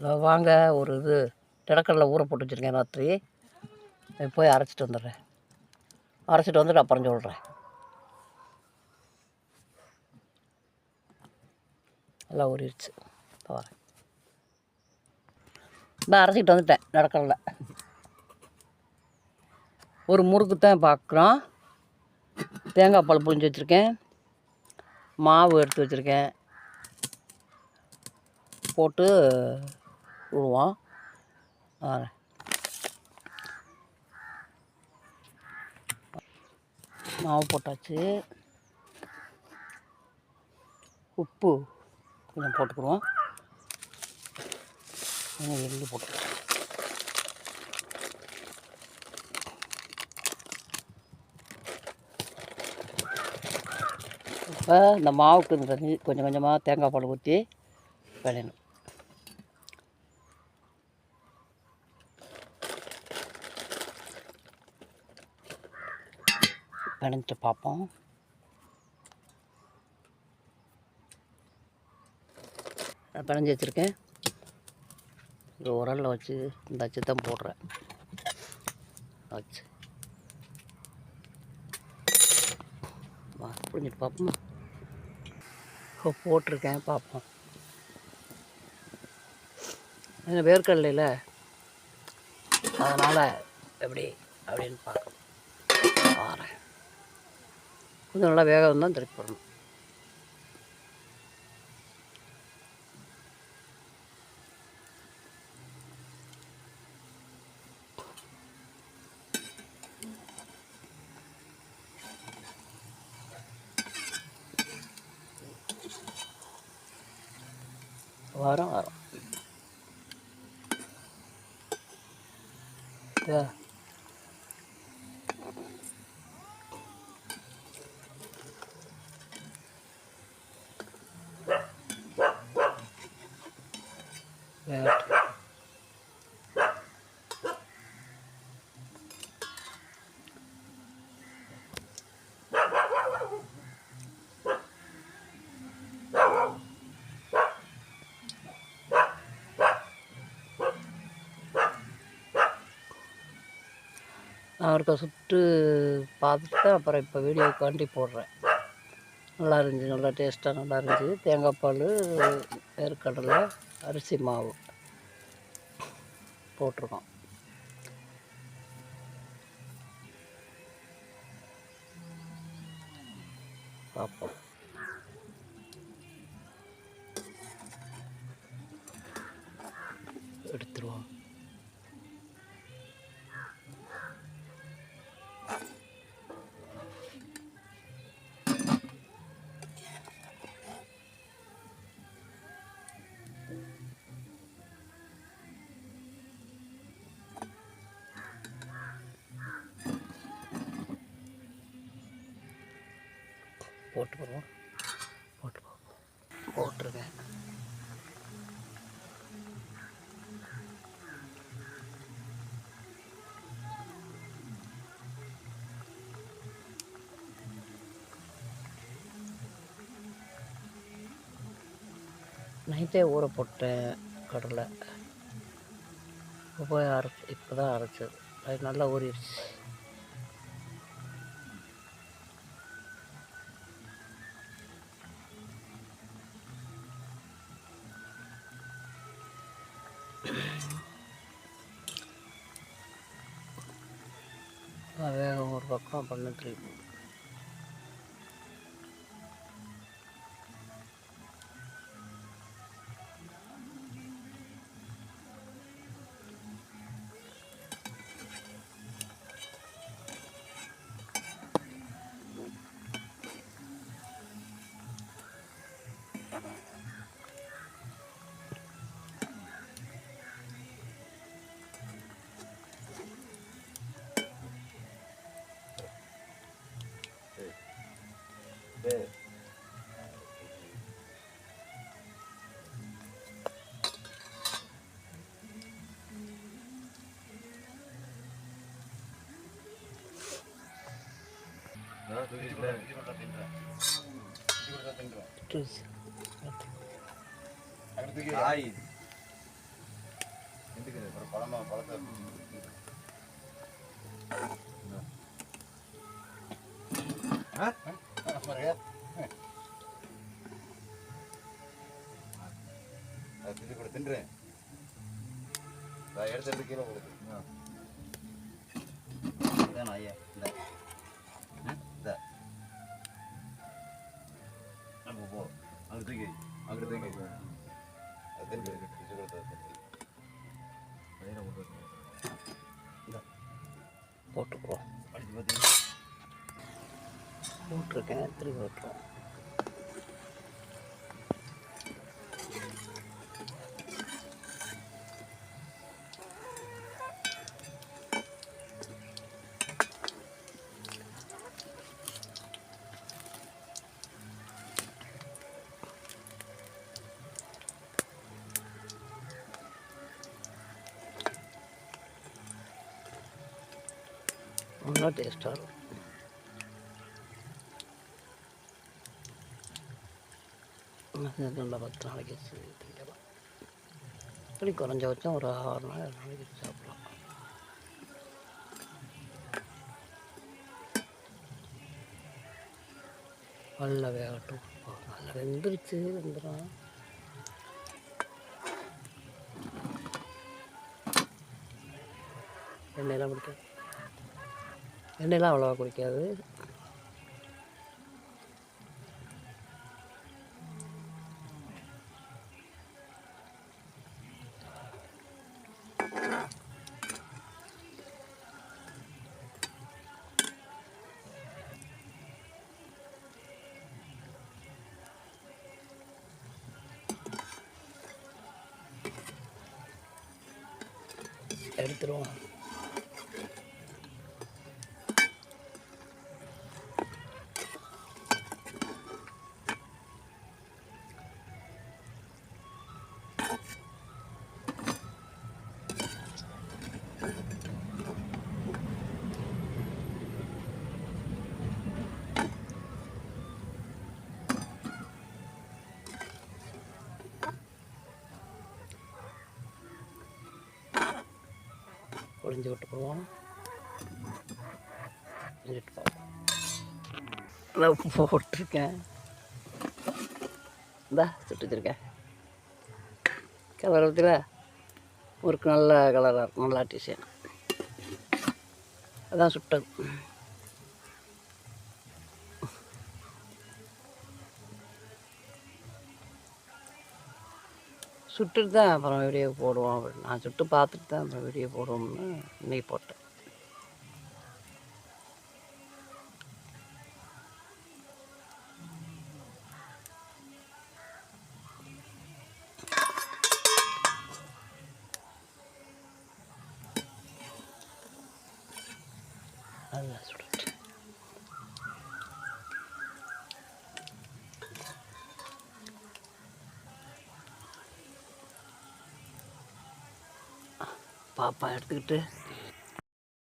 Hello வாங்க ஒரு இது திடக்கடலை ஊற போட்டு வச்சுருக்கேன் ராத்திரி. போய் போய் அரைச்சிட்டு வந்துடுறேன். அரைச்சிட்டு வந்துட்டு அப்புறம் சொல்கிறேன் எல்லாம் ஊறிடுச்சு போகிறேன் வரேன். நான் அரைச்சிட்டு வந்துட்டேன் நடக்கடலில் ஒரு முறுக்கு தான் பார்க்குறோம். தேங்காய் பால் புழிஞ்சு வச்சுருக்கேன். மாவு எடுத்து வச்சுருக்கேன். போட்டு விடுவோம் மாவு போட்டாச்சு. உப்பு கொஞ்சம் போட்டுக்கிடுவோம் கொஞ்சம் எள்ளு போட்டுக்குவோம் இப்போ இந்த மாவுக்கு இந்த கொஞ்சம் கொஞ்சமாக தேங்காய் பால் ஊற்றி விளையணும். பிணைஞ்சிட்டு பார்ப்போம். பிணைஞ்சி வச்சுருக்கேன். இது உரலில் வச்சு இந்த வச்சு தான் போடுறேன். வச்சு. வா புரிஞ்சிட்டு பார்ப்போமா? இப்போ போட்டிருக்கேன் பார்ப்போம். ஏன்னா வேர்க்கடலையில். அதனால் எப்படி அப்படின்னு பார்க்கணும் வரேன். கொஞ்சம் நல்லா வேக வந்தால் திருப்பி போடணும் வாரம் வரோம் that. நான் சுட்டு பார்த்துட்டு தான் அப்புறம் இப்போ வீடியோக்காண்டி போடுறேன் நல்லா இருந்துச்சு நல்லா டேஸ்ட்டாக நல்லா இருந்துச்சு தேங்காய் பால் வேர்க்கடலை அரிசி மாவு போட்டிருக்கோம். பார்ப்போம். போட்டு போடுவோம் போட்டு போவோம் போட்டிருக்கேன் நைட்டே ஊற போட்டேன் கடலை. இப்போ போய் அரைச்சி இப்போ தான் அரைச்சது. அது நல்லா ஊறிடுச்சு. வேகம் ஒரு பக்கம் பண்ண திருப்பி பழமா பழத்தை அது திண்டு கூட திண்டுறேன் எடுத்து எடுத்து கீழே போடுது ஐயா. போட்டிருக்கேன் திருப்பி விட்டுருவோம் நல்லா டேஸ்ட்டாக இருக்கும். நல்லா பத்து நாளைக்கு வச்சு திங்கலாம் இப்படி குறைஞ்சபட்சம் ஒரு ஆறு நாள் ஏழு நாளைக்கு வச்சு சாப்பிடலாம் நல்லா வேகட்டும் நல்லா வெந்துருச்சு. வெந்துடும் எண்ணெயெல்லாம் பிடிக்காது எண்ணெயெல்லாம் அவ்வளோவா குடிக்காது. எடுத்துருவோம் ஒளிஞ்சு விட்டு போவோம் ஒளிஞ்சிட்டு போவோம் நான் போட்டிருக்கேன். இந்தா சுட்டு வச்சிருக்கேன். கலர் பற்றில முறுக்கு நல்ல கலராக இருக்கும் நல்லா டிசைன் அதான் சுட்டது. சுட்டுட்டு தான் அப்புறம் வீடியோ போடுவோம் அப்படின்னு. நான் சுட்டு பார்த்துட்டு தான் அப்புறம் வீடியோ போடுவோம்னு இன்னைக்கு போட்டேன். நல்லா சுட்டு പാപ്പ എടുത്തിട്ട്